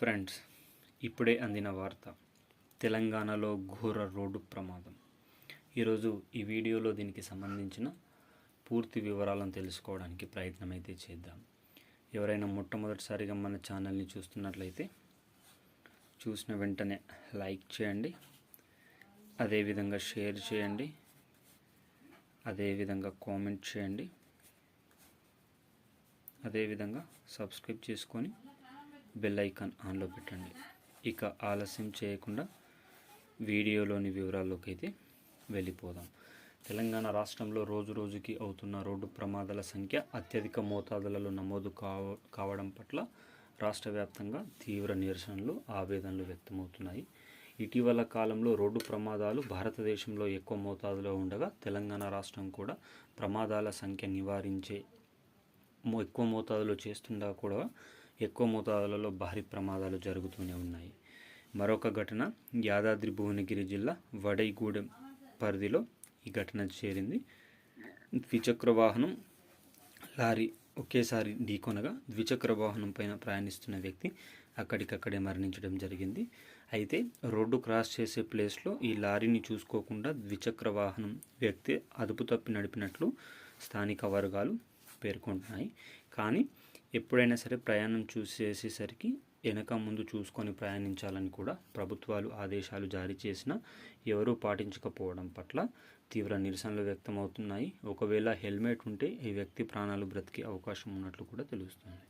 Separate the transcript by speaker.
Speaker 1: Friends ఇప్పుడే అందిన వార్త తెలంగాణలో ఘోర రోడ్డు ప్రమాదం. ఈరోజు ఈ వీడియోలో దీనికి సంబంధించిన పూర్తి వివరాలను తెలుసుకోవడానికి ప్రయత్నం అయితే చేద్దాం. ఎవరైనా మొట్టమొదటిసారిగా మన ఛానల్ని చూస్తున్నట్లయితే చూసిన వెంటనే లైక్ చేయండి అదేవిధంగా షేర్ చేయండి అదేవిధంగా కామెంట్ చేయండి అదేవిధంగా సబ్స్క్రైబ్ చేసుకొని బెల్ ఐకాన్ ఆన్లో పెట్టండి. ఇక ఆలస్యం చేయకుండా వీడియోలోని వివరాల్లోకి అయితే వెళ్ళిపోదాం. తెలంగాణ రాష్ట్రంలో రోజు రోజుకి అవుతున్న రోడ్డు ప్రమాదాల సంఖ్య అత్యధిక మోతాదులలో నమోదు కావ కావడం పట్ల రాష్ట్ర వ్యాప్తంగా తీవ్ర నిరసనలు ఆవేదనలు వ్యక్తమవుతున్నాయి. ఇటీవల కాలంలో రోడ్డు ప్రమాదాలు భారతదేశంలో ఎక్కువ మోతాదులో ఉండగా తెలంగాణ రాష్ట్రం కూడా ప్రమాదాల సంఖ్య నివారించే ఎక్కువ మోతాదులో చేస్తుండగా కూడా ఎక్కువ మోతాదులలో భారీ ప్రమాదాలు జరుగుతూనే ఉన్నాయి. మరొక ఘటన యాదాద్రి భువనగిరి జిల్లా వడైగూడెం పరిధిలో ఈ ఘటన చేరింది. ద్విచక్ర వాహనం లారీ ఒకేసారి ఢీకొనగా ద్విచక్ర వాహనం పైన ప్రయాణిస్తున్న వ్యక్తి అక్కడికక్కడే మరణించడం జరిగింది. అయితే రోడ్డు క్రాస్ చేసే ప్లేస్లో ఈ లారీని చూసుకోకుండా ద్విచక్ర వాహనం వ్యక్తి అదుపు తప్పి నడిపినట్లు స్థానిక వర్గాలు పేర్కొంటున్నాయి. కానీ ఎప్పుడైనా సరే ప్రయాణం చూసేసేసరికి వెనక ముందు చూసుకొని ప్రయాణించాలని కూడా ప్రభుత్వాలు ఆదేశాలు జారీ చేసినా ఎవరూ పాటించకపోవడం పట్ల తీవ్ర నిరసనలు వ్యక్తమవుతున్నాయి. ఒకవేళ హెల్మెట్ ఉంటే ఈ వ్యక్తి ప్రాణాలు బ్రతికే అవకాశం ఉన్నట్లు కూడా తెలుస్తుంది.